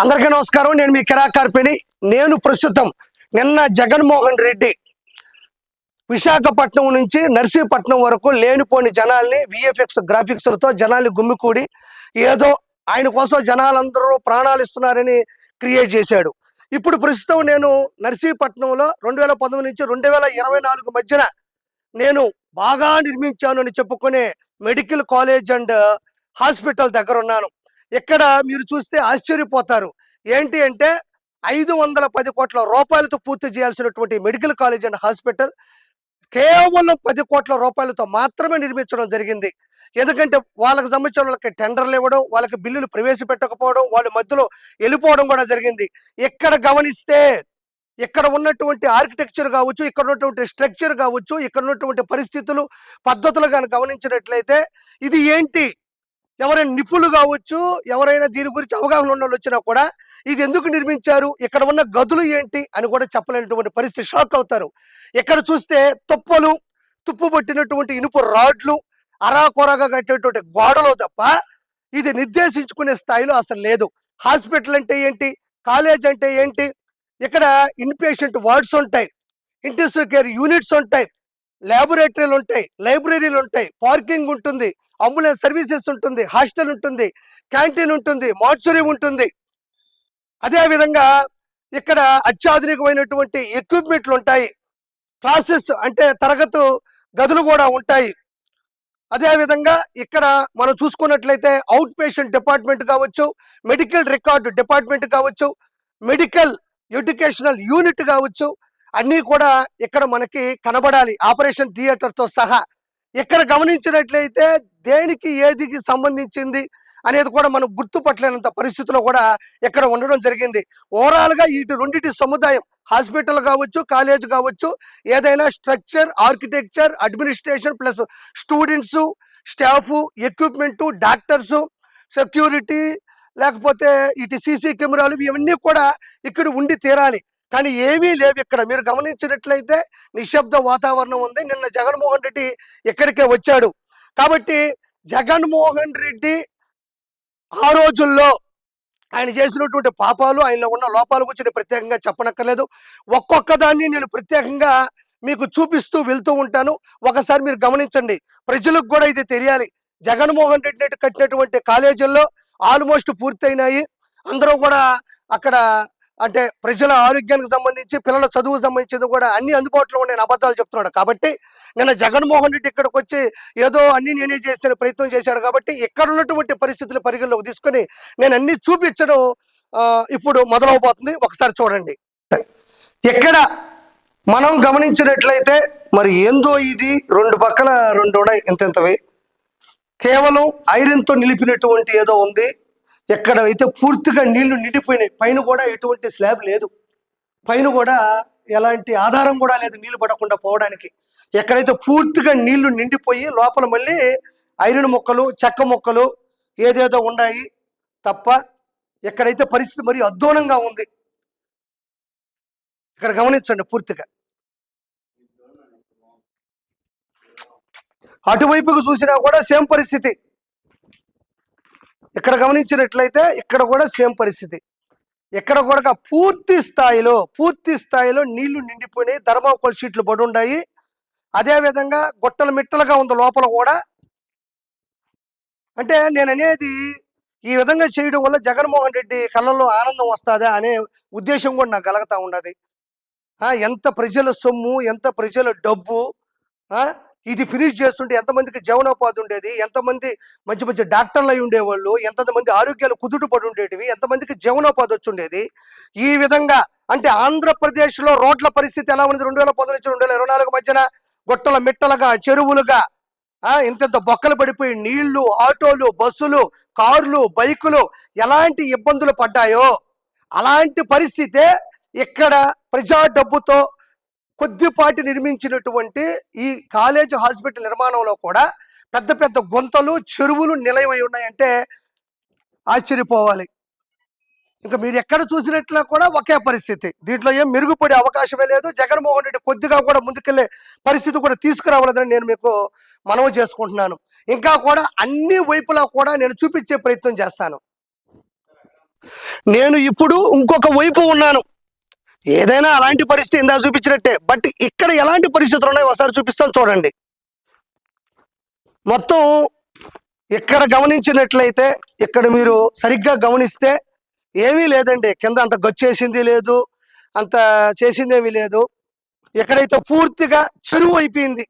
అందరికీ నమస్కారం. నేను మీ కిరాకార్పిని నేను ప్రస్తుతం నిన్న జగన్మోహన్ రెడ్డి విశాఖపట్నం నుంచి నర్సీపట్నం వరకు లేనిపోని జనాల్ని విఎఫ్ఎక్స్ గ్రాఫిక్స్లతో జనాల్ని గుమ్మికూడి ఏదో ఆయన కోసం జనాలందరూ ప్రాణాలు ఇస్తున్నారని క్రియేట్ చేశాడు. ఇప్పుడు ప్రస్తుతం నేను నర్సీపట్నంలో రెండు వేల పంతొమ్మిది నుంచి రెండు వేల ఇరవై నాలుగు మధ్యన నేను బాగా నిర్మించాను అని చెప్పుకునే మెడికల్ కాలేజ్ అండ్ హాస్పిటల్ దగ్గర ఉన్నాను. ఇక్కడ మీరు చూస్తే ఆశ్చర్యపోతారు. ఏంటి అంటే ఐదు వందల పది కోట్ల రూపాయలతో పూర్తి చేయాల్సినటువంటి మెడికల్ కాలేజ్ అండ్ హాస్పిటల్ కేవలం పది కోట్ల రూపాయలతో మాత్రమే నిర్మించడం జరిగింది. ఎందుకంటే వాళ్ళకి సంబంధించిన వాళ్ళకి టెండర్లు ఇవ్వడం వాళ్ళకి బిల్లులు ప్రవేశపెట్టకపోవడం వాళ్ళ మధ్యలో వెళ్ళిపోవడం కూడా జరిగింది. ఇక్కడ గమనిస్తే ఇక్కడ ఉన్నటువంటి ఆర్కిటెక్చర్ కావచ్చు ఇక్కడ ఉన్నటువంటి స్ట్రక్చర్ కావచ్చు ఇక్కడ ఉన్నటువంటి పరిస్థితులు పద్ధతులు కానీ గమనించినట్లయితే ఇది ఏంటి? ఎవరైనా నిపుణులు కావచ్చు ఎవరైనా దీని గురించి అవగాహన ఉన్న వాళ్ళు వచ్చినా కూడా ఇది ఎందుకు నిర్మించారు ఇక్కడ ఉన్న గదులు ఏంటి అని కూడా చెప్పలేనటువంటి పరిస్థితి షాక్ అవుతారు. ఇక్కడ చూస్తే తుప్పలు తుప్పు పట్టినటువంటి ఇనుపు రాడ్లు అరాకొరగా కట్టేటువంటి గోడలు తప్ప ఇది నిర్దేశించుకునే స్థాయిలో అసలు లేదు. హాస్పిటల్ అంటే ఏంటి కాలేజ్ అంటే ఏంటి ఇక్కడ ఇన్పేషెంట్ వార్డ్స్ ఉంటాయి ఇంటెన్సివ్ కేర్ యూనిట్స్ ఉంటాయి ల్యాబొరేటరీలు ఉంటాయి లైబ్రరీలు ఉంటాయి పార్కింగ్ ఉంటుంది అంబులెన్స్ సర్వీసెస్ ఉంటుంది హాస్టల్ ఉంటుంది క్యాంటీన్ ఉంటుంది మార్చురీ ఉంటుంది. అదేవిధంగా ఇక్కడ అత్యాధునికమైనటువంటి ఎక్విప్మెంట్లు ఉంటాయి. క్లాసెస్ అంటే తరగతు గదులు కూడా ఉంటాయి. అదేవిధంగా ఇక్కడ మనం చూసుకున్నట్లయితే అవుట్ పేషెంట్ డిపార్ట్మెంట్ కావచ్చు మెడికల్ రికార్డు డిపార్ట్మెంట్ కావచ్చు మెడికల్ ఎడ్యుకేషనల్ యూనిట్ కావచ్చు అన్నీ కూడా ఇక్కడ మనకి కనబడాలి. ఆపరేషన్ థియేటర్తో సహా. ఇక్కడ గమనించినట్లయితే దేనికి ఏదికి సంబంధించింది అనేది కూడా మనం గుర్తుపట్టలేనంత పరిస్థితిలో కూడా ఇక్కడ ఉండడం జరిగింది. ఓవరాల్గా ఇటు రెండింటి సముదాయం హాస్పిటల్ కావచ్చు కాలేజ్ కావచ్చు ఏదైనా structure architecture administration plus students staff equipment doctors security లేకపోతే ఇటు సీసీ కెమెరాలు ఇవన్నీ కూడా ఇక్కడ ఉండి తీరాలి. కానీ ఏమీ లేవు ఇక్కడ. మీరు గమనించినట్లయితే నిశ్శబ్ద వాతావరణం ఉంది. నిన్న జగన్మోహన్ రెడ్డి ఇక్కడికే వచ్చాడు? కాబట్టి జగన్మోహన్ రెడ్డి ఆ రోజుల్లో ఆయన చేసినటువంటి పాపాలు ఆయనలో ఉన్న లోపాల గురించి నేను ప్రత్యేకంగా చెప్పనక్కర్లేదు. ఒక్కొక్క దాన్ని నేను ప్రత్యేకంగా మీకు చూపిస్తూ వెళ్తూ ఉంటాను. ఒకసారి మీరు గమనించండి. ప్రజలకు కూడా ఇది తెలియాలి. జగన్మోహన్ రెడ్డి కట్టినటువంటి కాలేజీల్లో ఆల్మోస్ట్ పూర్తయినాయి. అందరూ కూడా అక్కడ అంటే ప్రజల ఆరోగ్యానికి సంబంధించి పిల్లల చదువుకు సంబంధించింది కూడా అన్ని అందుబాటులో ఉండే అబద్ధాలు చెప్తున్నాడు. కాబట్టి నిన్న జగన్మోహన్ రెడ్డి ఇక్కడికి వచ్చి ఏదో అన్ని నేనే చేసిన ప్రయత్నం చేశాడు కాబట్టి ఇక్కడ ఉన్నటువంటి పరిస్థితులు పరిగణలోకి తీసుకొని నేను అన్ని చూపించడం ఇప్పుడు మొదలవబోతుంది. ఒకసారి చూడండి. ఎక్కడ మనం గమనించినట్లయితే మరి ఏందో ఇది? రెండు పక్కల రెండు ఉన్నాయి. ఇంతెంతవి కేవలం ఐరన్తో నిలిపినటువంటి ఏదో ఉంది. ఎక్కడ అయితే పూర్తిగా నీళ్ళు నిండిపోయినాయి. పైన కూడా ఎటువంటి స్లాబ్ లేదు. పైన కూడా ఎలాంటి ఆధారం కూడా లేదు నీళ్ళు పడకుండా పోవడానికి. ఎక్కడైతే పూర్తిగా నీళ్ళు నిండిపోయి లోపల మళ్ళీ ఐరన్ మొక్కలు చెక్క మొక్కలు ఏదేదో ఉన్నాయి తప్ప ఎక్కడైతే పరిస్థితి మరి అధ్వానంగా ఉంది ఇక్కడ గమనించండి పూర్తిగా. అటువైపుకు చూసినా కూడా సేమ్ పరిస్థితి. ఇక్కడ గమనించినట్లయితే ఇక్కడ కూడా సేమ్ పరిస్థితి. ఎక్కడ కూడా పూర్తి స్థాయిలో పూర్తి స్థాయిలో నీళ్ళు నిండిపోయినాయి ధర్మాకోల్ షీట్లు పడి ఉన్నాయి. అదే విధంగా గుట్టలు మిట్టలుగా ఉంది లోపల కూడా. అంటే నేను అనేది ఈ విధంగా చేయడం వల్ల జగన్మోహన్ రెడ్డి కళ్ళల్లో ఆనందం వస్తుందా అనే ఉద్దేశం కూడా నాకు కలుగుతూ ఉన్నది. ఎంత ప్రజల సొమ్ము ఎంత ప్రజల డబ్బు ఇది ఫినిష్ చేస్తుంటే ఎంతమందికి జీవనోపాధి ఉండేది ఎంతమంది మంచి మంచి డాక్టర్లు అయి ఉండేవాళ్ళు ఎంతమంది ఆరోగ్యాలు కుదుటపడి ఉండేటివి ఎంతమందికి జీవనోపాధి వచ్చిండేది ఈ విధంగా అంటే ఆంధ్రప్రదేశ్లో రోడ్ల పరిస్థితి ఎలా ఉంది రెండు వేల పంతొమ్మిది నుంచి రెండు వేల ఇరవై నాలుగు మధ్యన గుట్టల మిట్టలుగా చెరువులుగా ఇంత బొక్కలు పడిపోయి నీళ్ళు ఆటోలు బస్సులు కార్లు బైకులు ఎలాంటి ఇబ్బందులు పడ్డాయో అలాంటి పరిస్థితే ఇక్కడ ప్రజా డబ్బుతో కొద్దిపాటి నిర్మించినటువంటి ఈ కాలేజ్ హాస్పిటల్ నిర్మాణంలో కూడా పెద్ద పెద్ద గుంతలు చెరువులు నిలయమై ఉన్నాయంటే ఆశ్చర్యపోవాలి. ఇంకా మీరు ఎక్కడ చూసినట్లా కూడా ఒకే పరిస్థితి. దీంట్లో ఏం మెరుగుపడే అవకాశమే లేదు. జగన్మోహన్ రెడ్డి కొద్దిగా కూడా ముందుకెళ్ళే పరిస్థితి కూడా తీసుకురావాలని నేను మీకు మనవి చేసుకుంటున్నాను. ఇంకా కూడా అన్ని వైపులా కూడా నేను చూపించే ప్రయత్నం చేస్తాను. నేను ఇప్పుడు ఇంకొక వైపు ఉన్నాను. ఏదైనా అలాంటి పరిస్థితి ఇందా చూపించినట్టే. బట్ ఇక్కడ ఎలాంటి పరిస్థితులు ఉన్నాయో ఒకసారి చూపిస్తాను చూడండి. మొత్తం ఇక్కడ గమనించినట్లయితే ఇక్కడ మీరు సరిగ్గా గమనిస్తే ఏమీ లేదండి. కింద అంత గచ్చేసింది లేదు. అంత చేసిందేమీ లేదు. ఎక్కడైతే పూర్తిగా చెరువు అయిపోయింది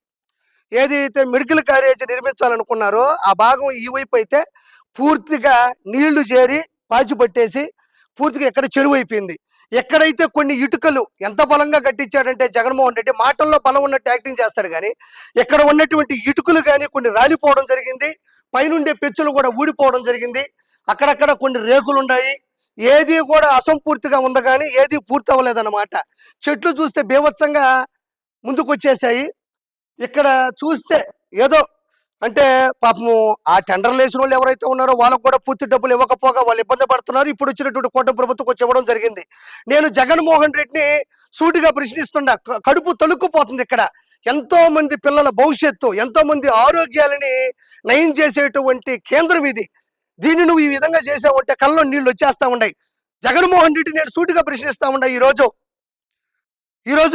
ఏదైతే మెడికల్ కాలేజ్ నిర్మించాలనుకున్నారో ఆ భాగం ఈ వైపు అయితే పూర్తిగా నీళ్ళు చేరి పాచి పట్టేసి పూర్తిగా ఎక్కడ చెరువు అయిపోయింది. ఎక్కడైతే కొన్ని ఇటుకలు ఎంత బలంగా కట్టించాడంటే జగన్మోహన్ రెడ్డి మాటల్లో బలం ఉన్నట్టు యాక్టింగ్ చేస్తాడు కానీ ఎక్కడ ఉన్నటువంటి ఇటుకలు కానీ కొన్ని రాలిపోవడం జరిగింది. పైనుండే పెచ్చులు కూడా ఊడిపోవడం జరిగింది. అక్కడక్కడ కొన్ని రేకులు ఉన్నాయి ఏది కూడా అసంపూర్తిగా ఉంది కానీ ఏది పూర్తి అవ్వలేదన్నమాట చెట్లు చూస్తే బీభత్సంగా ముందుకు వచ్చేసాయి ఇక్కడ చూస్తే ఏదో అంటే పాపము ఆ టెండర్లు వేసిన వాళ్ళు ఎవరైతే ఉన్నారో వాళ్ళకు కూడా పూర్తి డబ్బులు ఇవ్వకపోగా వాళ్ళు ఇబ్బంది పడుతున్నారు. ఇప్పుడు వచ్చినటువంటి కోట ప్రభుత్వం వచ్చి ఇవ్వడం జరిగింది. నేను జగన్మోహన్ రెడ్డిని సూటిగా ప్రశ్నిస్తుండా. కడుపు తొలుక్కుపోతుంది ఇక్కడ. ఎంతో మంది పిల్లల భవిష్యత్తు ఎంతో మంది ఆరోగ్యాలని నయం చేసేటువంటి కేంద్రం ఇది. దీన్ని నువ్వు ఈ విధంగా చేసావంటే కళ్ళలో నీళ్ళు వచ్చేస్తా ఉన్నాయి. జగన్మోహన్ రెడ్డి నేను సూటిగా ప్రశ్నిస్తా ఉండా ఈ రోజు.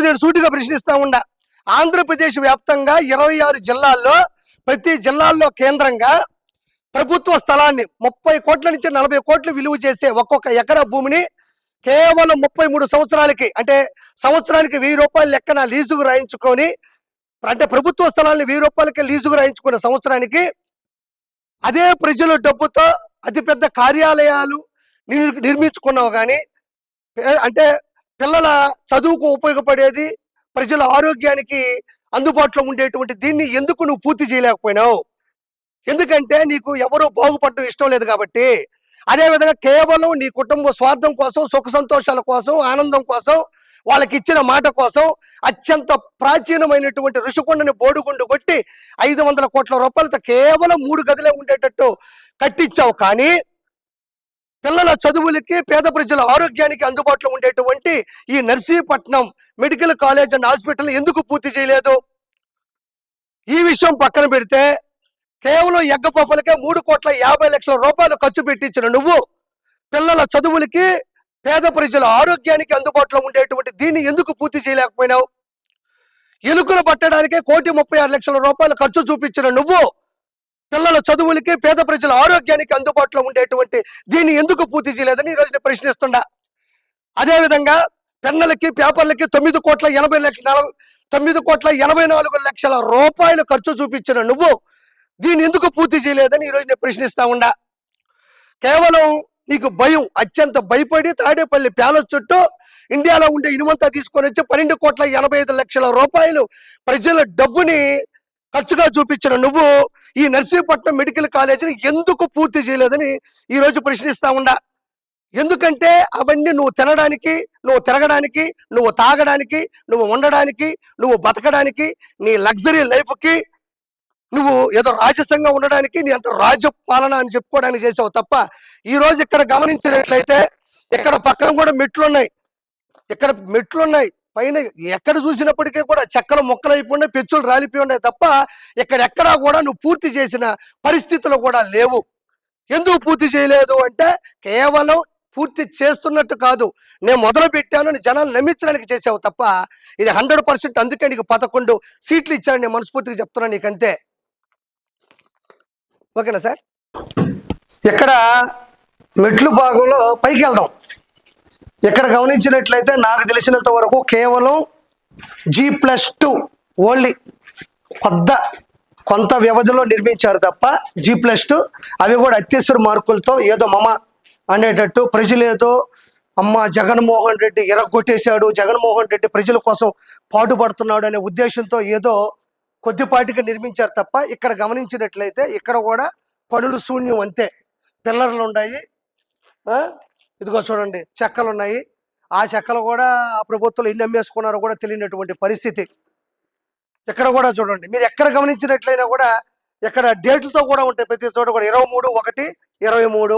నేను సూటిగా ప్రశ్నిస్తా ఉండా ఆంధ్రప్రదేశ్ వ్యాప్తంగా ఇరవై ఆరు జిల్లాల్లో ప్రతి జిల్లాల్లో కేంద్రంగా ప్రభుత్వ స్థలాన్ని ముప్పై కోట్ల నుంచి నలభై కోట్లు విలువ చేసే ఒక్కొక్క ఎకరా భూమిని కేవలం ముప్పై మూడు సంవత్సరాలకి అంటే సంవత్సరానికి వెయ్యి రూపాయల లెక్కన లీజుకు రాయించుకొని అంటే ప్రభుత్వ స్థలాన్ని వెయ్యి రూపాయలకి లీజుకు రాయించుకున్న సంవత్సరానికి అదే ప్రజల డబ్బుతో అతిపెద్ద కార్యాలయాలు నిర్మించుకున్నావు కానీ అంటే పిల్లల చదువుకు ఉపయోగపడేది ప్రజల ఆరోగ్యానికి అందుబాటులో ఉండేటువంటి దీన్ని ఎందుకు నువ్వు పూర్తి చేయలేకపోయినావు? ఎందుకంటే నీకు ఎవరో బాగుపడటం ఇష్టం లేదు కాబట్టి. అదే విధంగా కేవలం నీ కుటుంబ స్వార్థం కోసం సుఖ సంతోషాల కోసం ఆనందం కోసం వాళ్ళకి ఇచ్చిన మాట కోసం అత్యంత ప్రాచీనమైనటువంటి ఋషికొండని బోడుగుండు కొట్టి ఐదు వందల కోట్ల రూపాయలతో కేవలం మూడు గదులే ఉండేటట్టు కట్టించావు. కానీ పిల్లల చదువులకి పేద ప్రజల ఆరోగ్యానికి అందుబాటులో ఉండేటువంటి ఈ Narsipatnam medical college and hospital ఎందుకు పూర్తి చేయలేదు? ఈ విషయం పక్కన పెడితే కేవలం ఎగ్గపప్పలకే మూడు కోట్ల యాభై లక్షల రూపాయలు ఖర్చు పెట్టించిన నువ్వు పిల్లల చదువులకి పేద ప్రజల ఆరోగ్యానికి అందుబాటులో ఉండేటువంటి దీన్ని ఎందుకు పూర్తి చేయలేకపోయినావు? ఎలుకలు పట్టడానికే కోటి ముప్పై ఆరు లక్షల రూపాయలు ఖర్చు చూపించిన నువ్వు పిల్లల చదువులకి పేద ప్రజల ఆరోగ్యానికి అందుబాటులో ఉండేటువంటి దీన్ని ఎందుకు పూర్తి చేయలేదని ఈ రోజు నేను ప్రశ్నిస్తుండా. అదేవిధంగా పెన్నులకి పేపర్లకి తొమ్మిది కోట్ల ఎనభై లక్షల తొమ్మిది కోట్ల ఎనభై నాలుగు లక్షల రూపాయలు ఖర్చు చూపించిన నువ్వు దీన్ని ఎందుకు పూర్తి చేయలేదని ఈరోజు నేను ప్రశ్నిస్తా ఉండా. కేవలం నీకు భయం అత్యంత భయపడి తాడేపల్లి ప్యాలెస్ చుట్టూ ఇండియాలో ఉండే ఇనుమంతా తీసుకొని వచ్చి పన్నెండు కోట్ల ఎనభై ఐదు లక్షల రూపాయలు ప్రజల డబ్బుని ఖర్చుగా చూపించిన నువ్వు ఈ నర్సీపట్నం మెడికల్ కాలేజీని ఎందుకు పూర్తి చేయలేదని ఈరోజు ప్రశ్నిస్తా ఉండా. ఎందుకంటే అవన్నీ నువ్వు తినడానికి నువ్వు తిరగడానికి నువ్వు తాగడానికి నువ్వు ఉండడానికి నువ్వు బతకడానికి నీ లగ్జరీ లైఫ్కి నువ్వు ఏదో రాజసంగా ఉండడానికి నీ అంత రాజ పాలన అని చెప్పుకోవడానికి చేసావు తప్ప ఈ రోజు ఇక్కడ గమనించినట్లయితే ఇక్కడ పక్కన కూడా మెట్లున్నాయి. ఇక్కడ మెట్లున్నాయి. పైన ఎక్కడ చూసినప్పటికీ కూడా చెక్కలు మొక్కలు అయిపోయినాయి పెచ్చులు రాలిపోయి ఉన్నాయి తప్ప ఎక్కడెక్కడా కూడా నువ్వు పూర్తి చేసిన పరిస్థితులు కూడా లేవు. ఎందుకు పూర్తి చేయలేదు అంటే కేవలం పూర్తి చేస్తున్నట్టు కాదు. నేను మొదలు పెట్టాను అని జనాలు నమ్మించడానికి చేసావు తప్ప ఇది హండ్రెడ్ పర్సెంట్ అందుకే నీకు పదకొండు సీట్లు ఇచ్చాను నేను మనస్ఫూర్తిగా చెప్తున్నాను నీకంతే. ఓకేనా సార్? ఇక్కడ మెట్లు భాగంలో పైకి వెళ్దాం. ఇక్కడ గమనించినట్లయితే నాకు తెలిసినంత వరకు కేవలం జీ ప్లస్ టూ ఓన్లీ కొద్ద కొంత వ్యవధిలో నిర్మించారు తప్ప జీ ప్లస్ టూ అవి కూడా అత్యవసర మార్కులతో ఏదో మమ అనేటట్టు ప్రజలేదో అమ్మ జగన్మోహన్ రెడ్డి ఎరగొట్టేశాడు జగన్మోహన్ రెడ్డి ప్రజల కోసం పాటుపడుతున్నాడు అనే ఉద్దేశంతో ఏదో కొద్దిపాటిగా నిర్మించారు తప్ప ఇక్కడ గమనించినట్లయితే ఇక్కడ కూడా పనులు శూన్యం అంతే. పిల్లర్లు ఉన్నాయి. ఇదిగో చూడండి చెక్కలు ఉన్నాయి. ఆ చెక్కలు కూడా ఆ ప్రభుత్వం ఎన్ని అమ్మేసుకున్నారో కూడా తెలియనటువంటి పరిస్థితి. ఇక్కడ కూడా చూడండి మీరు ఎక్కడ గమనించినట్లయినా కూడా ఇక్కడ డేట్లతో కూడా ఉంటాయి. ప్రతి చోట కూడా ఇరవై మూడు ఒకటి ఇరవై మూడు.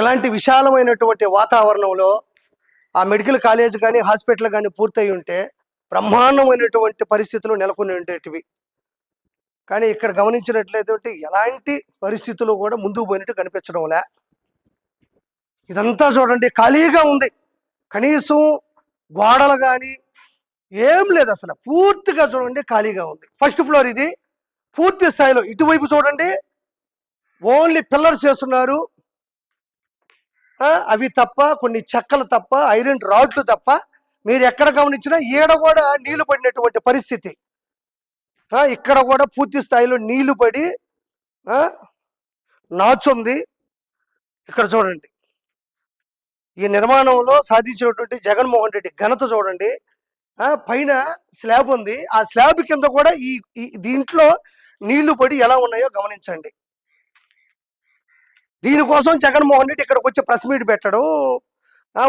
ఇలాంటి విశాలమైనటువంటి వాతావరణంలో ఆ మెడికల్ కాలేజ్ కానీ హాస్పిటల్ కానీ పూర్తయి ఉంటే బ్రహ్మాండమైనటువంటి పరిస్థితులు నెలకొని ఉండేటివి. కానీ ఇక్కడ గమనించినట్లయితే ఎలాంటి పరిస్థితులు కూడా ముందుకు పోయినట్టు కనిపించడం లే. ఇదంతా చూడండి ఖాళీగా ఉంది. కనీసం గోడలు కానీ ఏం లేదు అసలు. పూర్తిగా చూడండి ఖాళీగా ఉంది. ఫస్ట్ ఫ్లోర్ ఇది. పూర్తి స్థాయిలో. ఇటువైపు చూడండి. ఓన్లీ పిల్లర్స్ చేస్తున్నారు అవి తప్ప కొన్ని చెక్కలు తప్ప ఐరన్ రాడ్లు తప్ప మీరు ఎక్కడ గమనించినా ఈడ కూడా నీళ్ళు పడినటువంటి పరిస్థితి. ఇక్కడ కూడా పూర్తి స్థాయిలో నీళ్ళు పడి నాచుంది ఇక్కడ చూడండి. ఈ నిర్మాణంలో సాధించినటువంటి జగన్మోహన్ రెడ్డి ఘనత చూడండి. పైన స్లాబ్ ఉంది. ఆ స్లాబ్ కింద కూడా ఈ ఈ దీంట్లో నీళ్ళు పడి ఎలా ఉన్నాయో గమనించండి. దీనికోసం జగన్మోహన్ రెడ్డి ఇక్కడికి వచ్చి ప్రెస్ మీట్ పెట్టడం.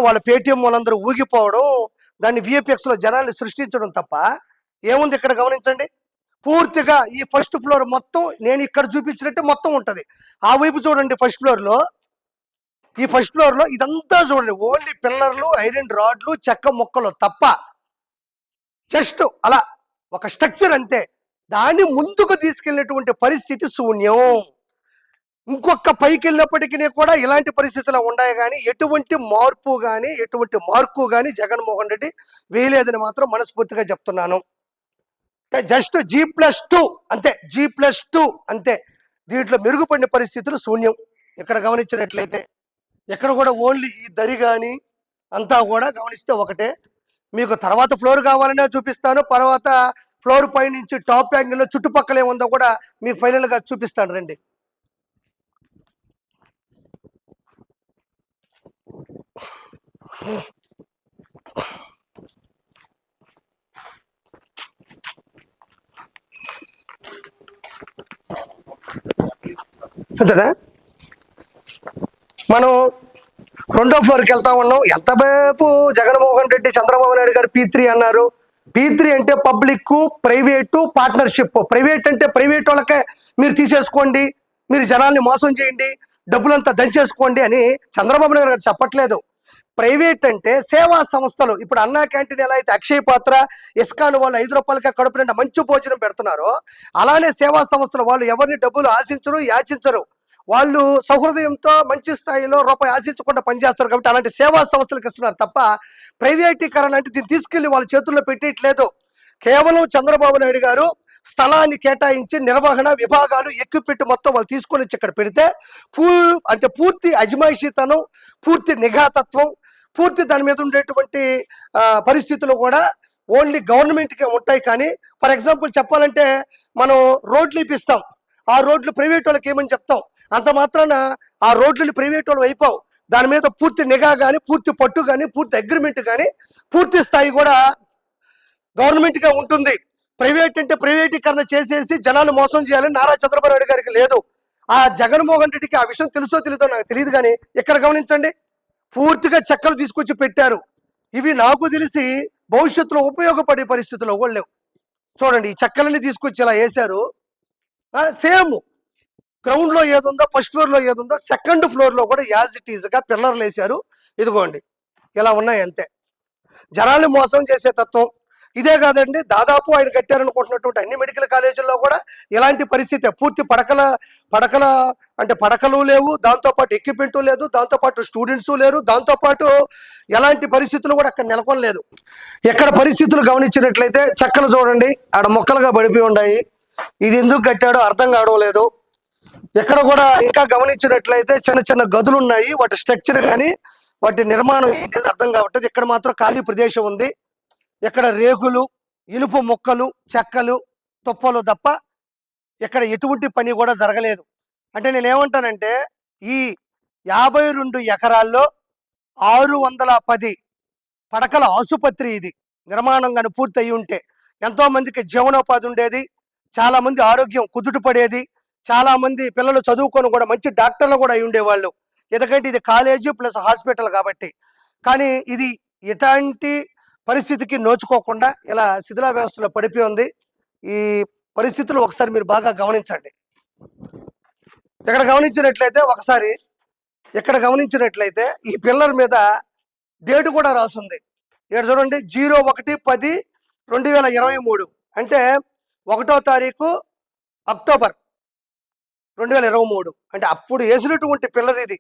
వాళ్ళ పేటిఎం వాళ్ళందరూ ఊగిపోవడం దాన్ని విఎఫ్ఎక్స్లో జనాల్ని సృష్టించడం తప్ప ఏముంది ఇక్కడ గమనించండి? పూర్తిగా ఈ ఫస్ట్ ఫ్లోర్ మొత్తం నేను ఇక్కడ చూపించినట్టు మొత్తం ఉంటుంది. ఆ వైపు చూడండి ఫస్ట్ ఫ్లోర్లో. ఈ ఫస్ట్ ఫ్లోర్లో ఇదంతా చూడండి. ఓన్లీ పిల్లర్లు ఐరన్ రాడ్లు చెక్క ముక్కలు తప్ప. జస్ట్ అలా ఒక స్ట్రక్చర్ అంతే. దాన్ని ముందుకు తీసుకెళ్ళినటువంటి పరిస్థితి శూన్యం. ఇంకొక పైకి వెళ్ళినప్పటికీ కూడా ఇలాంటి పరిస్థితులు ఉన్నాయి కానీ ఎటువంటి మార్పు కానీ ఎటువంటి మార్పు కానీ జగన్మోహన్ రెడ్డి వేయలేదని మాత్రం మనస్ఫూర్తిగా చెప్తున్నాను. జస్ట్ జీ ప్లస్ టూ అంతే జీ ప్లస్ టూ అంతే. దీంట్లో మెరుగుపడిన పరిస్థితులు శూన్యం. ఇక్కడ గమనించినట్లయితే ఎక్కడ కూడా ఓన్లీ ఈ దరి కానీ అంతా కూడా గమనిస్తే ఒకటే. మీకు తర్వాత ఫ్లోర్ కావాలనే చూపిస్తాను. తర్వాత ఫ్లోర్ పైనుంచి టాప్ యాంగిల్లో చుట్టుపక్కల ఏముందో కూడా మీ ఫైనల్గా చూపిస్తాను రండి. అంతేనా? మనం రెండో ఫ్లోర్కి వెళ్తా ఉన్నాం ఎంతసేపు జగన్మోహన్ రెడ్డి చంద్రబాబు నాయుడు గారు పీ త్రీ అన్నారు. పీ త్రీ అంటే పబ్లిక్ ప్రైవేటు పార్ట్నర్షిప్. ప్రైవేట్ అంటే ప్రైవేట్ వాళ్ళకే మీరు తీసేసుకోండి. మీరు జనాల్ని మోసం చేయండి. డబ్బులంతా దంచేసుకోండి అని చంద్రబాబు నాయుడు గారు చెప్పట్లేదు. ప్రైవేట్ అంటే సేవా సంస్థలు. ఇప్పుడు అన్నా క్యాంటీన్ ఎలా అయితే అక్షయ పాత్ర ఇస్కాన్ వాళ్ళు ఐదు రూపాయలకే కడుపు నిండా మంచి భోజనం పెడుతున్నారో అలానే సేవా సంస్థలు వాళ్ళు ఎవరిని డబ్బులు ఆశించరు యాచించరు. వాళ్ళు సహృదయంతో మంచి స్థాయిలో రూపాయి ఆశించకుండా పనిచేస్తారు కాబట్టి అలాంటి సేవా సంస్థలకు ఇస్తున్నారు తప్ప ప్రైవేటీకరణ అంటే దీన్ని తీసుకెళ్ళి వాళ్ళ చేతుల్లో పెట్టేయట్లేదు. కేవలం చంద్రబాబు నాయుడు గారు స్థలాన్ని కేటాయించి నిర్వహణ విభాగాలు ఎక్విప్మెంట్ మొత్తం వాళ్ళు తీసుకొని వచ్చి ఇక్కడ పెడితే పూ అంటే పూర్తి అజమాయిషీతనం పూర్తి నిఘాతత్వం పూర్తి దాని మీద ఉండేటువంటి పరిస్థితులు కూడా ఓన్లీ గవర్నమెంట్కి ఉంటాయి. కానీ ఫర్ ఎగ్జాంపుల్ చెప్పాలంటే మనం రోడ్లు ఇప్పిస్తాం. ఆ రోడ్లు ప్రైవేట్ వాళ్ళకి ఏమని చెప్తాం? అంత మాత్రాన ఆ రోడ్లు ప్రైవేట్ వాళ్ళు అయిపోవు. దాని మీద పూర్తి నిఘా కానీ పూర్తి పట్టు కానీ పూర్తి అగ్రిమెంట్ కానీ పూర్తి స్థాయి కూడా గవర్నమెంట్గా ఉంటుంది. ప్రైవేట్ అంటే ప్రైవేటీకరణ చేసేసి జనాలు మోసం చేయాలని నారా చంద్రబాబు నాయుడు గారికి లేదు. ఆ జగన్మోహన్ రెడ్డికి ఆ విషయం తెలుసో తెలియదో నాకు తెలియదు కానీ ఇక్కడ గమనించండి. పూర్తిగా చెక్కలు తీసుకొచ్చి పెట్టారు. ఇవి నాకు తెలిసి భవిష్యత్తులో ఉపయోగపడే పరిస్థితుల్లో కూడా లేవు. చూడండి ఈ చెక్కలన్నీ తీసుకొచ్చి ఇలా వేశారు. సేమ్ గ్రౌండ్లో ఏదుందో ఫస్ట్ ఫ్లోర్లో ఏదుందో సెకండ్ ఫ్లోర్లో కూడా యాజ్ ఇట్ ఈజ్గా పిల్లర్లు వేశారు. ఇదిగోండి ఇలా ఉన్నాయి అంతే. జనాల్ని మోసం చేసే తత్వం ఇదే కాదండి దాదాపు ఆయన కట్టారనుకుంటున్నటువంటి అన్ని మెడికల్ కాలేజీల్లో కూడా ఇలాంటి పరిస్థితి పూర్తి పడకల పడకల అంటే పడకలు లేవు దాంతోపాటు ఎక్విప్మెంట్ లేదు దాంతోపాటు స్టూడెంట్స్ లేరు దాంతోపాటు ఎలాంటి పరిస్థితులు కూడా అక్కడ నెలకొనలేదు. ఎక్కడ పరిస్థితులు గమనించినట్లయితే చెక్కలు చూడండి ఆడ మొక్కలుగా పడిపోయి ఉన్నాయి. ఇది ఎందుకు కట్టాడో అర్థం కావడం లేదు. ఎక్కడ కూడా ఇంకా గమనించినట్లయితే చిన్న చిన్న గదులు ఉన్నాయి వాటి స్ట్రక్చర్ కానీ వాటి నిర్మాణం ఏంటి అర్థం కావట్లేదు. ఇక్కడ మాత్రం ఖాళీ ప్రదేశం ఉంది. ఇక్కడ రేకులు ఇనుపు ముక్కలు చెక్కలు తుప్పలు తప్ప ఇక్కడ ఎటువంటి పని కూడా జరగలేదు. అంటే నేను ఏమంటానంటే ఈ యాభై రెండు ఎకరాల్లో ఆరు వందల పది పడకల ఆసుపత్రి ఇది. నిర్మాణం కానీ పూర్తి అయి ఉంటే ఎంతోమందికి జీవనోపాధి ఉండేది చాలామంది ఆరోగ్యం కుదుట పడేది చాలామంది పిల్లలు చదువుకొని కూడా మంచి డాక్టర్లు కూడా అయి ఉండేవాళ్ళు. ఎందుకంటే ఇది కాలేజీ ప్లస్ హాస్పిటల్ కాబట్టి. కానీ ఇది ఎలాంటి పరిస్థితికి నోచుకోకుండా ఇలా శిథిలా వ్యవస్థలో పడిపోయి ఉంది. ఈ పరిస్థితులు ఒకసారి మీరు బాగా గమనించండి. ఇక్కడ గమనించినట్లయితే ఒకసారి ఇక్కడ గమనించినట్లయితే ఈ పిల్లర్ మీద డేట్ కూడా రాసుంది. ఇక్కడ చూడండి జీరో ఒకటి పది రెండు వేల ఇరవై మూడు. అంటే ఒకటో తారీఖు అక్టోబర్ రెండు వేల ఇరవై మూడు. అంటే అప్పుడు వేసినటువంటి పిల్లది ఇది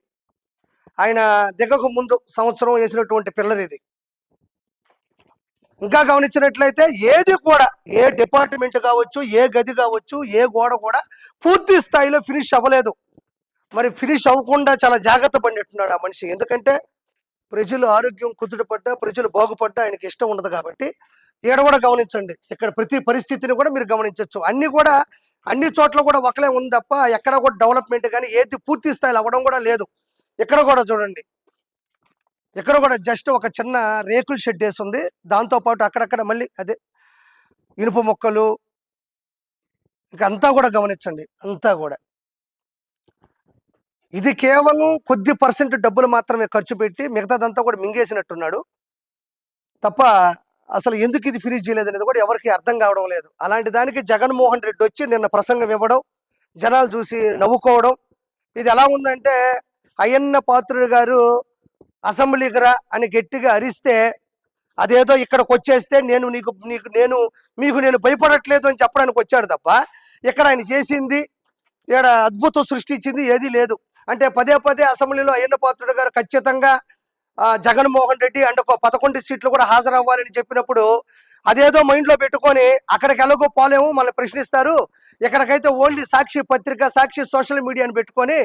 ఆయన దిగకు ముందు సంవత్సరం వేసినటువంటి పిల్లది ఇది ఇంకా గమనించినట్లయితే ఏది కూడా ఏ డిపార్ట్మెంట్ కావచ్చు ఏ గది కావచ్చు ఏ గోడ కూడా పూర్తి స్థాయిలో ఫినిష్ అవ్వలేదు. మరి ఫినిష్ అవ్వకుండా చాలా జాగ్రత్త పడినట్టున్నాడు ఆ మనిషి. ఎందుకంటే ప్రజలు ఆరోగ్యం కుదుటపడ్డా ప్రజలు బాగుపడ్డా ఆయనకి ఇష్టం ఉండదు కాబట్టి ఇక్కడ కూడా గమనించండి. ఇక్కడ ప్రతి పరిస్థితిని కూడా మీరు గమనించవచ్చు అన్ని కూడా అన్ని చోట్ల కూడా ఒకలే ఉంది తప్ప ఎక్కడ కూడా డెవలప్మెంట్ కానీ ఏది పూర్తి స్థాయిలో అవ్వడం కూడా లేదు. ఇక్కడ కూడా చూడండి. ఇక్కడ కూడా జస్ట్ ఒక చిన్న రేకుల షెడ్ వేసి ఉంది దాంతో పాటు అక్కడక్కడ మళ్ళీ అదే ఇనుప మొక్కలు ఇక అంతా కూడా గమనించండి. అంతా కూడా. ఇది కేవలం కొద్ది పర్సెంట్ డబ్బులు మాత్రమే ఖర్చు పెట్టి మిగతాదంతా కూడా మింగేసినట్టున్నాడు. తప్ప అసలు ఎందుకు ఇది ఫినిష్ చేయలేదు అనేది కూడా ఎవరికి అర్థం కావడం లేదు. అలాంటి దానికి జగన్మోహన్ రెడ్డి వచ్చి నిన్న ప్రసంగం ఇవ్వడం జనాలు చూసి నవ్వుకోవడం ఇది ఎలా ఉందంటే అయ్యన్న పాత్రుడు గారు అసెంబ్లీకి రా అని గట్టిగా అరిస్తే అదేదో ఇక్కడికి వచ్చేస్తే నేను నీకు నీకు నేను మీకు నేను భయపడట్లేదు అని చెప్పడానికి వచ్చాడు తప్ప ఇక్కడ ఆయన చేసింది ఇక్కడ అద్భుతం సృష్టించింది ఏదీ లేదు. అంటే పదే పదే అసెంబ్లీలో అయ్యన్న పాత్రుడు గారు ఖచ్చితంగా జగన్మోహన్ రెడ్డి అంటే ఒక పదకొండు సీట్లు కూడా హాజరవ్వాలని చెప్పినప్పుడు అదేదో మైండ్లో పెట్టుకొని అక్కడికి ఎలాగో పోలేము మళ్ళీ ప్రశ్నిస్తారు. ఇక్కడికైతే ఓన్లీ సాక్షి పత్రిక సాక్షి సోషల్ మీడియాని పెట్టుకొని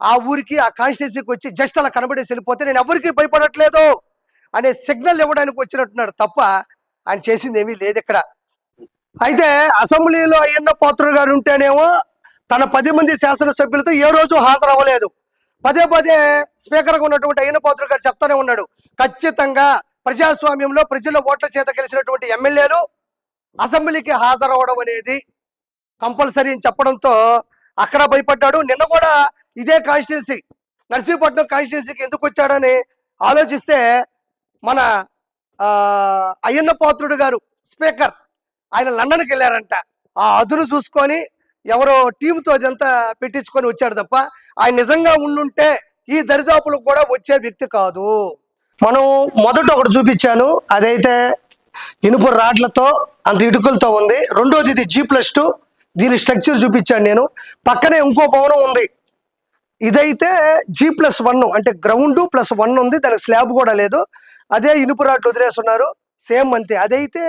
ఆ ఊరికి ఆ కాన్స్టిట్యూన్సీకి వచ్చి జస్ట్ అలా కనబడేసి వెళ్ళిపోతే నేను ఎవరికి భయపడట్లేదు అనే సిగ్నల్ ఇవ్వడానికి వచ్చినట్టున్నాడు తప్ప ఆయన చేసింది ఏమీ లేదు ఇక్కడ. అయితే అసెంబ్లీలో అయ్యన్న పాత్రుడు గారు ఉంటేనేమో తన పది మంది శాసనసభ్యులతో ఏ రోజు హాజరవ్వలేదు. పదే పదే స్పీకర్గా ఉన్నటువంటి అయ్యన్న పాత్రుడు గారు చెప్తానే ఉన్నాడు. ఖచ్చితంగా ప్రజాస్వామ్యంలో ప్రజల ఓట్ల చేత గెలిచినటువంటి ఎమ్మెల్యేలు అసెంబ్లీకి హాజరవ్వడం అనేది కంపల్సరీ అని చెప్పడంతో అక్కడ భయపడ్డాడు. నిన్న కూడా ఇదే కాన్స్టిట్యున్సీ నర్సీపట్నం కాన్స్టిట్యున్సీకి ఎందుకు వచ్చాడని ఆలోచిస్తే మన అయ్యన్న పాత్రుడు గారు స్పీకర్ ఆయన లండన్కి వెళ్ళారంట. ఆ అదును చూసుకొని ఎవరో టీంతో అదంతా పెట్టించుకొని వచ్చాడు తప్ప ఆయన నిజంగా ఉండుంటే ఈ దరిదాపులకు కూడా వచ్చే వ్యక్తి కాదు. మనం మొదట ఒకటి చూపించాను. అదైతే ఇనుపు రాడ్లతో అంత ఇటుకలతో ఉంది. రెండోది ఇది జీ ప్లస్ టూ దీని స్ట్రక్చర్ చూపించాను నేను. పక్కనే ఇంకో భవనం ఉంది. ఇదైతే జీ ప్లస్ వన్ అంటే గ్రౌండ్ ప్లస్ వన్ ఉంది దానికి స్లాబ్ కూడా లేదు. అదే ఇనుపు రాట్లు వదిలేస్తున్నారు. సేమ్ అంతే. అదైతే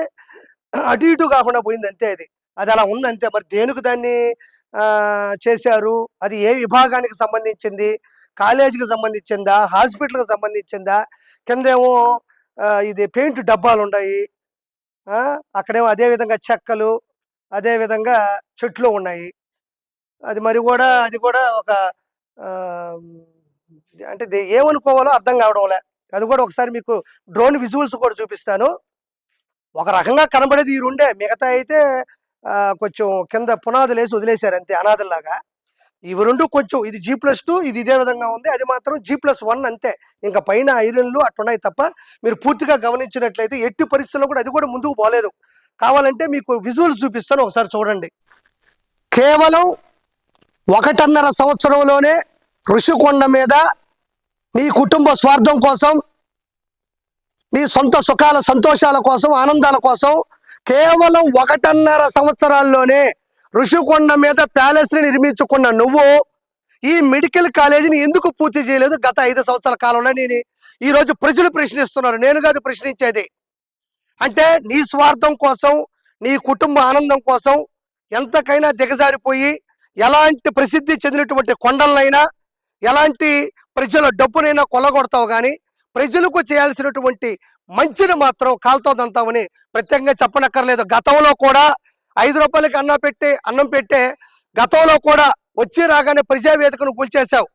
అటు ఇటు కాకుండా పోయింది అంతే అది. అది అలా ఉంది అంతే. మరి దేనికి దాన్ని చేశారు? అది ఏ విభాగానికి సంబంధించింది? కాలేజీకి సంబంధించిందా? హాస్పిటల్కి సంబంధించిందా? కిందేమో ఇది పెయింట్ డబ్బాలు ఉన్నాయి. అక్కడేమో అదే విధంగా చెక్కలు అదేవిధంగా చెట్లు ఉన్నాయి. అది మరి కూడా అది కూడా ఒక అంటే ఏమనుకోవాలో అర్థం కావడంలే. అది కూడా ఒకసారి మీకు డ్రోన్ విజువల్స్ కూడా చూపిస్తాను. ఒక రకంగా కనబడేది ఈ రెండే. మిగతా అయితే కొంచెం కింద పునాదులు వేసి వదిలేశారు అంతే అనాథల్లాగా. ఇవి రెండు కొంచెం ఇది జీ ప్లస్ టూ ఇది ఇదే విధంగా ఉంది. అది మాత్రం జీ ప్లస్ వన్ అంతే. ఇంకా పైన ఐరన్లు అట్టున్నాయి తప్ప మీరు పూర్తిగా గమనించినట్లయితే ఎట్టి పరిస్థితుల్లో కూడా అది కూడా ముందుకు పోలేదు. కావాలంటే మీకు విజువల్స్ చూపిస్తాను ఒకసారి చూడండి. కేవలం ఒకటిన్నర సంవత్సరంలోనే ఋషికొండ మీద నీ కుటుంబ స్వార్థం కోసం నీ సొంత సుఖాల సంతోషాల కోసం ఆనందాల కోసం కేవలం ఒకటిన్నర సంవత్సరాల్లోనే ఋషికొండ మీద ప్యాలెస్ని నిర్మించుకున్న నువ్వు ఈ మెడికల్ కాలేజీని ఎందుకు పూర్తి చేయలేదు? గత ఐదు సంవత్సరాల కాలంలో నేను ఈరోజు ప్రజలు ప్రశ్నిస్తున్నారు. నేను కాదు ప్రశ్నించేది. అంటే నీ స్వార్థం కోసం నీ కుటుంబ ఆనందం కోసం ఎంతకైనా దిగజారిపోయి ఎలాంటి ప్రసిద్ధి చెందినటువంటి కొండలనైనా ఎలాంటి ప్రజల డబ్బునైనా కొల్లగొడతావు కానీ ప్రజలకు చేయాల్సినటువంటి మంచిని మాత్రం కాలుతో దంతామని ప్రత్యేకంగా చెప్పనక్కర్లేదు. గతంలో కూడా ఐదు రూపాయలకి అన్నం పెట్టి అన్నం పెట్టే గతంలో కూడా వచ్చి రాగానే ప్రజావేదికను కూల్చేశావు.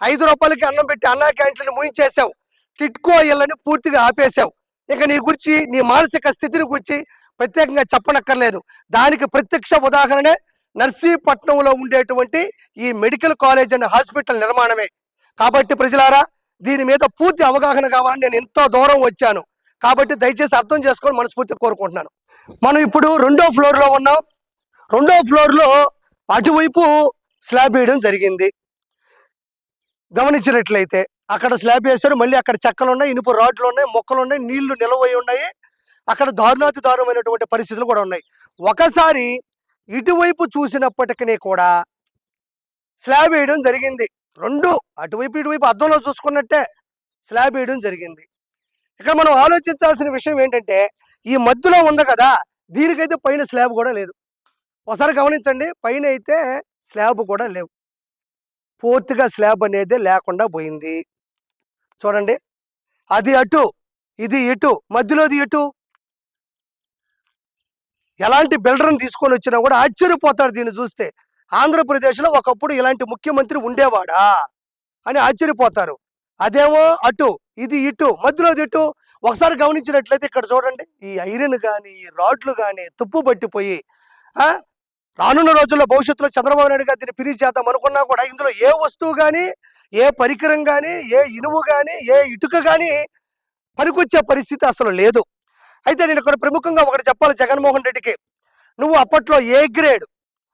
ఐదు రూపాయలకి అన్నం పెట్టి అన్నా క్యాంటీన్లు ముయించేశావు. టిట్కో ఇళ్ళని పూర్తిగా ఆపేశావు. ఇక నీ గురించి నీ మానసిక స్థితిని గురించి ప్రత్యేకంగా చెప్పనక్కర్లేదు. దానికి ప్రత్యక్ష ఉదాహరణే నర్సీపట్నంలో ఉండేటువంటి ఈ మెడికల్ కాలేజ్ అండ్ హాస్పిటల్ నిర్మాణమే. కాబట్టి ప్రజలారా దీని మీద పూర్తి అవగాహన కావాలని నేను ఎంతో దూరం వచ్చాను. కాబట్టి దయచేసి అర్థం చేసుకొని మనస్ఫూర్తి కోరుకుంటున్నాను. మనం ఇప్పుడు రెండో ఫ్లోర్లో ఉన్నాం. రెండో ఫ్లోర్లో అటువైపు స్లాబ్ వేయడం జరిగింది. గమనించినట్లయితే అక్కడ స్లాబ్ వేశారు. మళ్ళీ అక్కడ చెక్కలు ఉన్నాయి ఇనుపు రాడ్లు ఉన్నాయి మొక్కలు ఉన్నాయి నీళ్ళు నిలవై ఉన్నాయి. అక్కడ దారుణాతి దారుణమైనటువంటి పరిస్థితులు కూడా ఉన్నాయి. ఒకసారి ఇటువైపు చూసినప్పటికీ కూడా స్లాబ్ వేయడం జరిగింది. రెండు అటువైపు ఇటువైపు అద్దంలో చూసుకున్నట్టే స్లాబ్ వేయడం జరిగింది. ఇక్కడ మనం ఆలోచించాల్సిన విషయం ఏంటంటే ఈ మధ్యలో ఉంది కదా దీనికైతే పైన స్లాబ్ కూడా లేదు. ఒకసారి గమనించండి పైన అయితే స్లాబ్ కూడా లేవు. పూర్తిగా స్లాబ్ అనేది లేకుండా పోయింది. చూడండి అది అటు ఇది ఇటు మధ్యలోది ఇటు ఎలాంటి బిల్డర్ని తీసుకొని వచ్చినా కూడా ఆశ్చర్యపోతాడు దీన్ని చూస్తే. ఆంధ్రప్రదేశ్లో ఒకప్పుడు ఇలాంటి ముఖ్యమంత్రి ఉండేవాడా? అని ఆశ్చర్యపోతారు. అదేమో అటు ఇది ఇటు మధ్యలో ఇటు. ఒకసారి గమనించినట్లయితే ఇక్కడ చూడండి ఈ ఐరన్ కానీ ఈ రాడ్లు కానీ తుప్పు పట్టిపోయి రానున్న రోజుల్లో భవిష్యత్తులో చంద్రబాబు నాయుడు గారు దీన్ని ఫిరీజ్ చేద్దాం అనుకున్నా కూడా ఇందులో ఏ వస్తువు కానీ ఏ పరికరం కానీ ఏ ఇనుము కానీ ఏ ఇటుక కానీ పనికొచ్చే పరిస్థితి అసలు లేదు. అయితే నేను ఇక్కడ ప్రముఖంగా ఒకటి చెప్పాలి జగన్మోహన్ రెడ్డికి. నువ్వు అప్పట్లో ఏ గ్రేడ్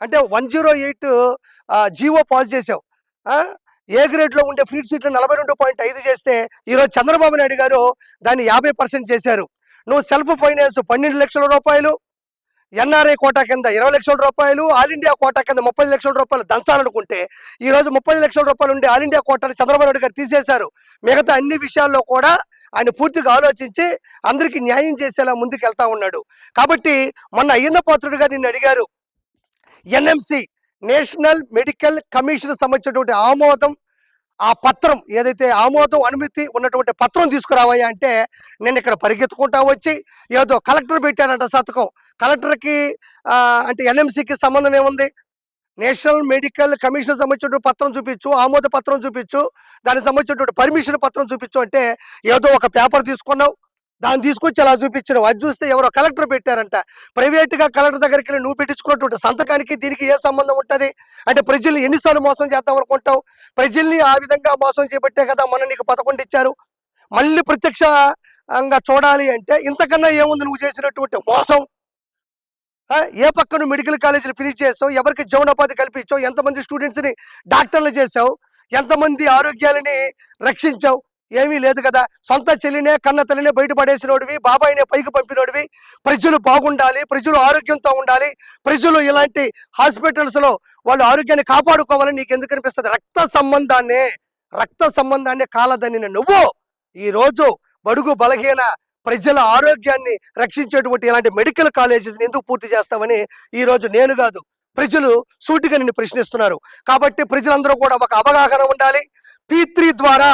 అంటే one zero eight GO pass చేసావు. ఏ గ్రేడ్లో ఉండే ఫ్రీ సీట్లు నలభై రెండు పాయింట్ ఐదు చేస్తే ఈరోజు చంద్రబాబు నాయుడు గారు దాన్ని యాభై పర్సెంట్ చేశారు. నువ్వు సెల్ఫ్ ఫైనాన్స్ పన్నెండు లక్షల రూపాయలు ఎన్ఆర్ఐ కోటా కింద ఇరవై లక్షల రూపాయలు ఆల్ ఇండియా కోటా కింద ముప్పై లక్షల రూపాయలు దంచాలనుకుంటే ఈ రోజు ముప్పై లక్షల రూపాయలు ఉండే ఆల్ ఇండియా కోటాను చంద్రబాబు నాయుడు గారు తీసేశారు. మిగతా అన్ని విషయాల్లో కూడా ఆయన పూర్తిగా ఆలోచించి అందరికీ న్యాయం చేసేలా ముందుకు వెళ్తా ఉన్నాడు. కాబట్టి మొన్న అయ్యన్న పాత్రుడు గారు నిన్ను అడిగారు ఎన్ఎంసి నేషనల్ మెడికల్ కమిషన్ సంబంధించినటువంటి ఆమోదం ఆ పత్రం ఏదైతే ఆమోదం అనుమతి ఉన్నటువంటి పత్రం తీసుకురావయ్యా అంటే నేను ఇక్కడ పరిగెత్తుకుంటా వచ్చి ఏదో కలెక్టర్ పెట్టానంట సంతకం. కలెక్టర్కి అంటే ఎన్ఎంసికి సంబంధం ఏముంది? నేషనల్ మెడికల్ కమిషన్ సంబంధించినటువంటి పత్రం చూపించు ఆమోద పత్రం చూపించు దానికి సంబంధించినటువంటి పర్మిషన్ పత్రం చూపించు అంటే ఏదో ఒక పేపర్ తీసుకున్నావు. దాన్ని తీసుకొచ్చి అలా చూపించినావు అది చూస్తే ఎవరో కలెక్టర్ పెట్టారంట. ప్రైవేట్గా కలెక్టర్ దగ్గరికి వెళ్ళి నువ్వు పెట్టించుకున్నటువంటి సంతకానికి దీనికి ఏ సంబంధం ఉంటుంది? అంటే ప్రజల్ని ఎన్నిసార్లు మోసం చేద్దాం అనుకుంటావు? ప్రజల్ని ఆ విధంగా మోసం చేపట్టే కదా మన నీకు పదకొండు ఇచ్చారు. మళ్ళీ ప్రత్యక్షంగా చూడాలి అంటే ఇంతకన్నా ఏముంది నువ్వు చేసినటువంటి మోసం? ఏ పక్కన మెడికల్ కాలేజీలు ఫినిష్ చేసావు ఎవరికి జీవనోపాధి కల్పించావు? ఎంతమంది స్టూడెంట్స్ని డాక్టర్లు చేసావు ఎంతమంది ఆరోగ్యాలని రక్షించావు? ఏమీ లేదు కదా. సొంత చెల్లినే కన్న తల్లినే బయటపడేసినోడివి బాబాయినే పైకి పంపినోడివి. ప్రజలు బాగుండాలి ప్రజలు ఆరోగ్యంతో ఉండాలి. ప్రజలు ఇలాంటి హాస్పిటల్స్లో వాళ్ళు ఆరోగ్యాన్ని కాపాడుకోవాలని నీకు ఎందుకు అనిపిస్తుంది? రక్త సంబంధాన్ని రక్త సంబంధాన్ని కాలదనిన నువ్వు ఈ రోజు బడుగు బలహీన ప్రజల ఆరోగ్యాన్ని రక్షించేటువంటి ఇలాంటి మెడికల్ కాలేజెస్ని ఎందుకు పూర్తి చేస్తామని ఈ రోజు నేను కాదు ప్రజలు సూటిగా నిన్ను ప్రశ్నిస్తున్నారు. కాబట్టి ప్రజలందరూ కూడా ఒక అవగాహన ఉండాలి. పీ త్రీ ద్వారా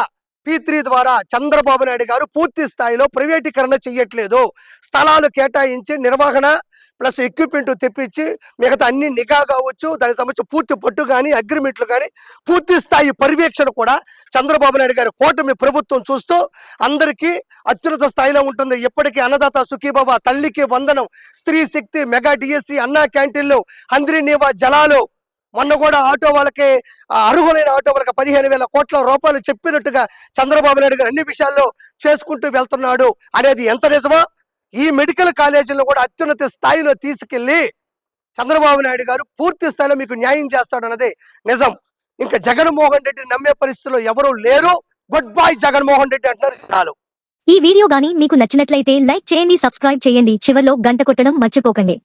పీ త్రీ ద్వారా చంద్రబాబు నాయుడు గారు పూర్తి స్థాయిలో ప్రైవేటీకరణ చెయ్యట్లేదు. స్థలాలు కేటాయించి నిర్వహణ ప్లస్ ఎక్విప్మెంట్ తెప్పించి మిగతా అన్ని నిఘా కావచ్చు దానికి సంబంధించి పూర్తి పట్టు కానీ అగ్రిమెంట్లు కానీ పూర్తి స్థాయి పర్యవేక్షణ కూడా చంద్రబాబు నాయుడు గారి కూటమి ప్రభుత్వం చూస్తూ అందరికీ అత్యున్నత స్థాయిలో ఉంటుంది. ఎప్పటికీ అన్నదాత సుఖీబాబా తల్లికి వందనం. స్త్రీ శక్తి మెగా డిఎస్సి అన్నా క్యాంటీన్లు హంద్రీనీవా జలాలు మొన్న కూడా ఆటో వాళ్ళకి ఆ, అర్హులైన ఆటో వాళ్ళకి పదిహేను వేల కోట్ల రూపాయలు చెప్పినట్టుగా చంద్రబాబు నాయుడు గారు అన్ని విషయాల్లో చేసుకుంటూ వెళ్తున్నాడు అనేది ఎంత నిజమో ఈ మెడికల్ కాలేజీలను కూడా అత్యున్నత స్థాయిలో తీసుకెళ్ళి చంద్రబాబు నాయుడు గారు పూర్తి స్థాయిలో మీకు న్యాయం చేస్తాడు అన్నది నిజం. ఇంకా జగన్మోహన్ రెడ్డి నమ్మే పరిస్థితుల్లో ఎవరూ లేరు. గుడ్ బాయ్ జగన్మోహన్ రెడ్డి అంటున్నారు జనాలు. ఈ వీడియో గాని మీకు నచ్చినట్లయితే లైక్ చేయండి సబ్స్క్రైబ్ చేయండి. చివరిలో గంట కొట్టడం మర్చిపోకండి.